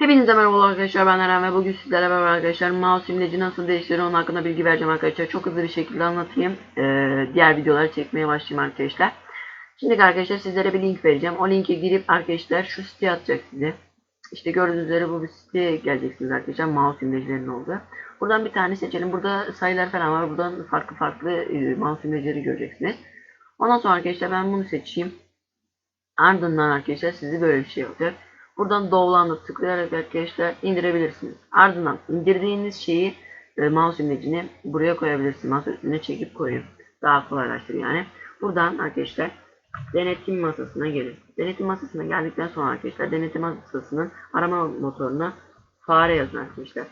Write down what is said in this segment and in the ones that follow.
Hepinize merhaba arkadaşlar ben Eren ve bugün sizlerle beraber arkadaşlar mouse imleci nasıl değiştirir onun hakkında bilgi vereceğim arkadaşlar. Çok hızlı bir şekilde anlatayım. Ee, diğer videoları çekmeye başlayayım arkadaşlar. Şimdi arkadaşlar sizlere bir link vereceğim. O linke girip arkadaşlar şu siteye atacak sizi. İşte gördüğünüz üzere bu bir siteye geleceksiniz arkadaşlar mouse imlecilerin olduğu. Buradan bir tane seçelim. Burada sayılar falan var. Buradan farklı farklı e, mouse imlecileri göreceksiniz. Ondan sonra arkadaşlar ben bunu seçeyim. Ardından arkadaşlar sizi böyle bir şey yapacak. Buradan download'a tıklayarak arkadaşlar indirebilirsiniz. Ardından indirdiğiniz şeyi e, mouse imlecini buraya koyabilirsiniz. Masa üstüne çekip koyun. Daha kolaylaştırıyor yani. Buradan arkadaşlar denetim masasına gelin. Denetim masasına geldikten sonra arkadaşlar denetim masasının arama motoruna fare yazın arkadaşlar.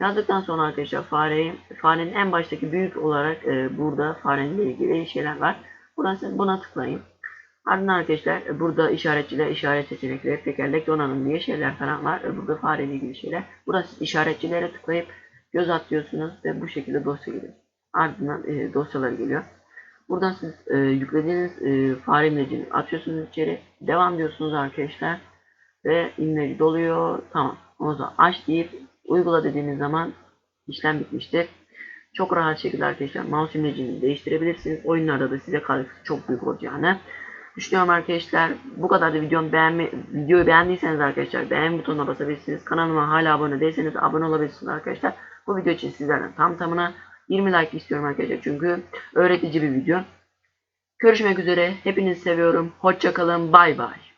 Yazdıktan sonra arkadaşlar fareyi, farenin en baştaki büyük olarak e, burada farenin ilgili şeyler var. Buradan siz buna tıklayın. Ardından arkadaşlar e, burada işaretçiler, işaret seçenekleri, tekerlek donanım diye şeyler falan var. E, Burada fareyle ilgili şeyler. Burada siz işaretçilere tıklayıp göz atıyorsunuz ve bu şekilde dosya geliyor. Ardından e, dosyalar geliyor. Buradan siz e, yüklediğiniz e, fare imlecini atıyorsunuz içeri. Devam diyorsunuz arkadaşlar. Ve imleci doluyor. Tamam. O zaman aç deyip uygula dediğiniz zaman işlem bitmiştir. Çok rahat şekilde arkadaşlar mouse imlecini değiştirebilirsiniz. Oyunlarda da size katkısı çok büyük olacağını düşünüyorum arkadaşlar. Bu kadar da videomu beğenme, videoyu beğendiyseniz arkadaşlar beğen butonuna basabilirsiniz. Kanalıma hala abone değilseniz abone olabilirsiniz arkadaşlar. Bu video için sizlerden tam tamına 20 like istiyorum arkadaşlar. Çünkü öğretici bir video. Görüşmek üzere. Hepinizi seviyorum. Hoşçakalın. Bay bay.